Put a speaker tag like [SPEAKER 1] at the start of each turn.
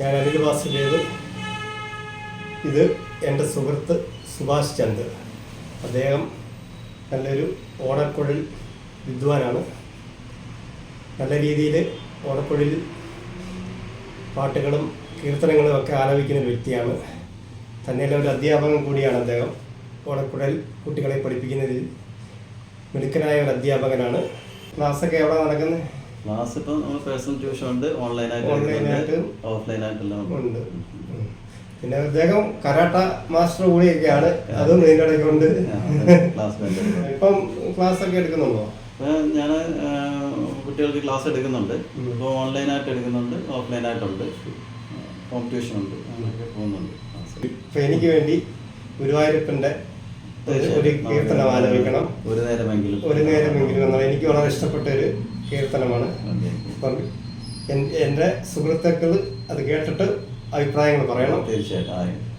[SPEAKER 1] ഞാൻ അനിൽ വാസുദേവ് ഇത് എന്റെ സുഹൃത്ത് സുഭാഷ് ചന്ദ്. അദ്ദേഹം നല്ലൊരു ഓണക്കുഴൽ വിദ്വാനാണ്. നല്ല രീതിയിൽ ഓണക്കുഴലിൽ പാട്ടുകളും കീർത്തനങ്ങളും ഒക്കെ ആലപിക്കുന്ന ഒരു വ്യക്തിയാണ്. തന്നെയല്ല ഒരു അധ്യാപകൻ കൂടിയാണ് അദ്ദേഹം. ഓണക്കുഴൽ കുട്ടികളെ പഠിപ്പിക്കുന്നതിൽ മിടുക്കനായ ഒരു അധ്യാപകനാണ്. ക്ലാസ്സൊക്കെ എവിടെ നടക്കുന്നത്
[SPEAKER 2] ക്ലാസ് ഇപ്പം നമ്മൾ പേഴ്സണൽ ട്യൂഷൻ ഉണ്ട് ഓൺലൈനായിട്ട്
[SPEAKER 1] ഓൺലൈനായിട്ട്
[SPEAKER 2] ഓഫ്ലൈൻ ആയിട്ടെല്ലാം ഉണ്ട്.
[SPEAKER 1] പിന്നെ അദ്ദേഹം കരാട്ട മാസ്റ്റർ കൂടിയൊക്കെയാണ് അതും ഇതിന്റെ ഇടയ്ക്ക് ഉണ്ട്.
[SPEAKER 2] ക്ലാസ് വേണ്ടി
[SPEAKER 1] ഇപ്പം ക്ലാസ് ഒക്കെ എടുക്കുന്നുണ്ടോ
[SPEAKER 2] ഞാൻ കുട്ടികൾക്ക് ക്ലാസ് എടുക്കുന്നുണ്ട്. ഇപ്പോൾ ഓൺലൈനായിട്ട് എടുക്കുന്നുണ്ട് ഓഫ്ലൈനായിട്ടുണ്ട് ഹോം ട്യൂഷൻ ഉണ്ട് അങ്ങനെയൊക്കെ പോകുന്നുണ്ട്.
[SPEAKER 1] ഇപ്പം എനിക്ക് വേണ്ടി ഗുരുവായൂരപ്പന്റെ ഒരു. കീർത്തനം ആലപിക്കണം.
[SPEAKER 2] ഒരു നേരമെങ്കിലും.
[SPEAKER 1] ഒരു നേരമെങ്കിലും എന്നാൽ എനിക്ക് വളരെ ഇഷ്ടപ്പെട്ട ഒരു കീർത്തനമാണ്. അപ്പം എൻ- എന്റെ സുഹൃത്തുക്കൾ അത് കേട്ടിട്ട് അഭിപ്രായങ്ങൾ പറയണം.
[SPEAKER 2] തീർച്ചയായിട്ടും.